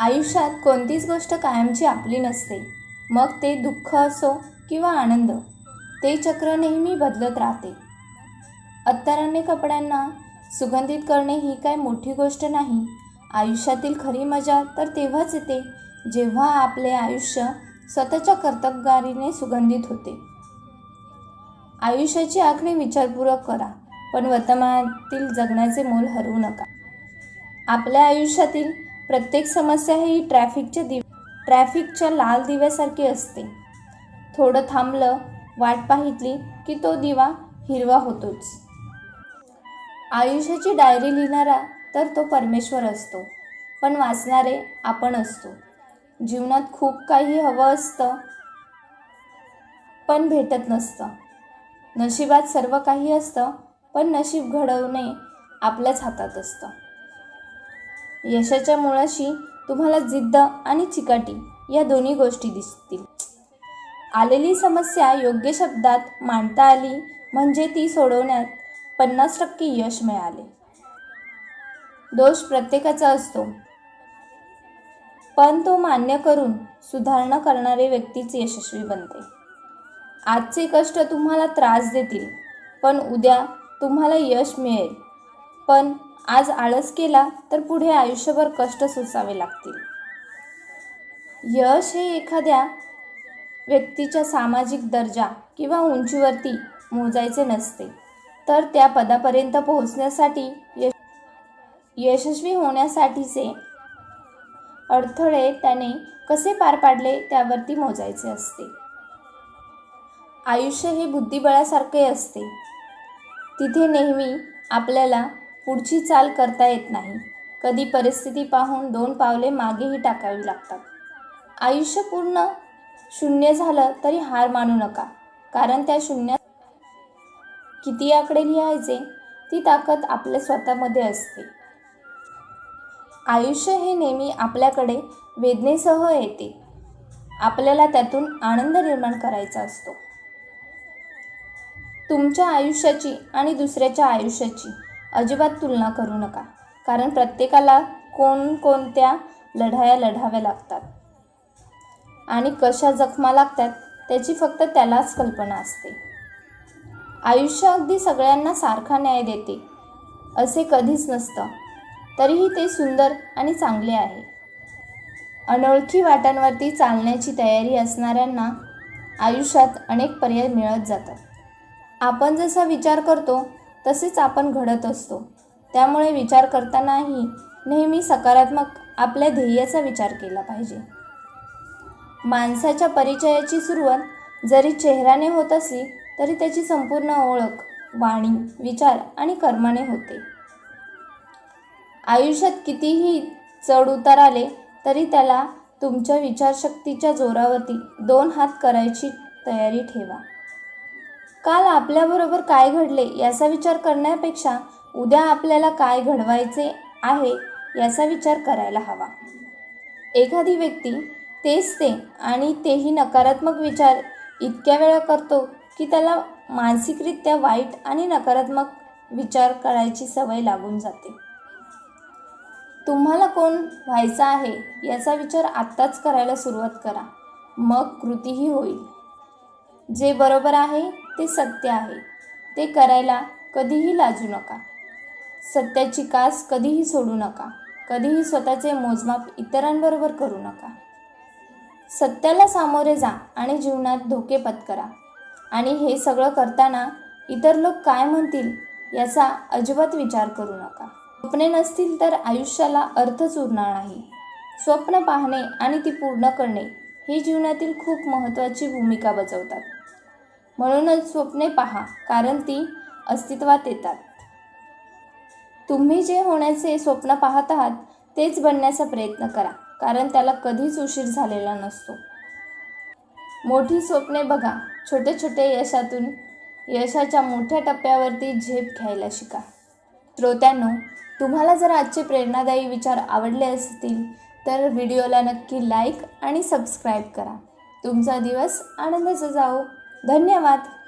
आयुष्यात कोणतीच गोष्ट कायमची आपली नसते. मग ते दुःख असो किंवा आनंद ते चक्र नेहमी बदलत राहते. अत्तराने कपड्यांना सुगंधित करणे ही काय मोठी गोष्ट नाही. आयुष्यातील खरी मजा तर तेव्हाच येते जेव्हा आपले आयुष्य स्वतःच्या कर्तबगारीने सुगंधित होते. आयुष्याची आखणी विचारपूर्वक करा पण वर्तमानातील जगण्याचे मोल हरवू नका. आपल्या आयुष्यातील प्रत्येक समस्या ही ट्रॅफिकच्या दिव ट्रॅफिकच्या लाल दिव्यासारखी असते. थोडं थांबलं वाट पाहितली की तो दिवा हिरवा होतोच. आयुष्याची डायरी लिहिणारा तर तो परमेश्वर असतो पण वाचणारे आपण असतो. जीवनात खूप काही हवं असतं पण भेटत नसतं. नशिबात सर्व काही असतं पण नशीब घडवणे आपल्याच हातात असतं. यशाच्या मुळाशी तुम्हाला जिद्द आणि चिकाटी या दोन्ही गोष्टी दिसतील. आलेली समस्या योग्य शब्दात मांडता आली म्हणजे ती सोडवण्यात पन्नास टक्के यश मिळाले. दोष प्रत्येकाचा असतो. पण तो मान्य करून सुधारणा करणारे व्यक्तीच यशस्वी बनते. आजचे कष्ट तुम्हाला त्रास देतील पण उद्या तुम्हाला यश मिळेल. पण आज आळस केला तर पुढे आयुष्यभर कष्ट सोसावे लागतील. यश हे एखाद्या व्यक्तीच्या सामाजिक दर्जा किंवा उंचीवरती मोजायचे नसते. तर त्या पदापर्यंत पोहोचण्यासाठी यश यशस्वी होण्यासाठीचे अडथळे त्याने कसे पार पाडले त्यावरती मोजायचे असते. आयुष्य हे बुद्धिबळासारखे असते. तिथे नेहमी आपल्याला पुढची चाल करता येत नाही. कधी परिस्थिती पाहून दोन पावले मागेही टाकावी लागतात. आयुष्य पूर्ण शून्य झालं तरी हार मानू नका. कारण त्या शून्यात किती आकडे लिहायचे ती ताकद आपल्या स्वतःमध्ये असते. आयुष्य हे नेहमी आपल्याकडे वेदनेसह येते. आपल्याला त्यातून आनंद निर्माण करायचा असतो. तुमच्या आयुष्याची आणि दुसऱ्याच्या आयुष्याची अजिबात तुलना करू नका कारण प्रत्येकाला कोणकोणत्या लढाया लढाव्या लागतात. आणि कशा जखमा लागतात त्याची फक्त त्यालाच कल्पना असते. आयुष्य अगदी सगळ्यांना सारखा न्याय देते असे कधीच नसतं. तरीही ते सुंदर आणि चांगले आहे. अनोळखी वाटांवरती चालण्याची तयारी असणाऱ्यांना आयुष्यात अनेक पर्याय मिळत जातात. आपण जसा विचार करतो तसेच आपण घडत असतो. त्यामुळे विचार करतानाही नेहमी सकारात्मक आपल्या ध्येयाचा विचार केला पाहिजे. माणसाच्या परिचयाची सुरुवात जरी चेहऱ्याने होत असली तरी त्याची संपूर्ण ओळख वाणी विचार आणि कर्माने होते. आयुष्यात कितीही चढउतार आले तरी त्याला तुमच्या विचारशक्तीच्या जोरावरती दोन हात करायची तयारी ठेवा. काल आपल्याबरोबर काय घडले याचा विचार करण्यापेक्षा उद्या आपल्याला काय घडवायचे आहे याचा विचार करायला हवा. एखादी व्यक्ती तेच ते आणि तेही नकारात्मक विचार इतक्या वेळा करतो की त्याला मानसिकरित्या वाईट आणि नकारात्मक विचार करायची सवय लागून जाते. तुम्हाला कोण व्हायचं आहे याचा विचार आत्ताच करायला सुरुवात करा. मग कृतीही होईल. जे बरोबर आहे ते सत्य आहे. ते करायला कधीही लाजू नका. सत्याची कास कधीही सोडू नका. कधीही स्वतःचे मोजमाप इतरांबरोबर करू नका. सत्याला सामोरे जा आणि जीवनात धोके पत्करा. आणि हे सगळं करताना इतर लोक काय म्हणतील याचा अजिबात विचार करू नका. स्वप्ने नसतील तर आयुष्याला अर्थच उरणार नाही. स्वप्न पाहणे आणि ती पूर्ण करणे ही जीवनातील खूप महत्त्वाची भूमिका बजावतात. म्हणूनच स्वप्ने पहा कारण ती अस्तित्वात येतात. तुम्ही जे होण्याचे स्वप्न पाहत आहात तेच बनण्याचा प्रयत्न करा कारण त्याला कधीच उशीर झालेला नसतो. मोठी स्वप्ने बघा छोटे छोटे यशातून यशाच्या मोठ्या टप्प्यावरती झेप घ्यायला शिका. श्रोत्यांनो तुम्हाला जर आजचे प्रेरणादायी विचार आवडले असतील तर व्हिडिओला नक्की लाईक आणि सबस्क्राईब करा. तुमचा दिवस आनंदाचा जाओ धन्यवाद.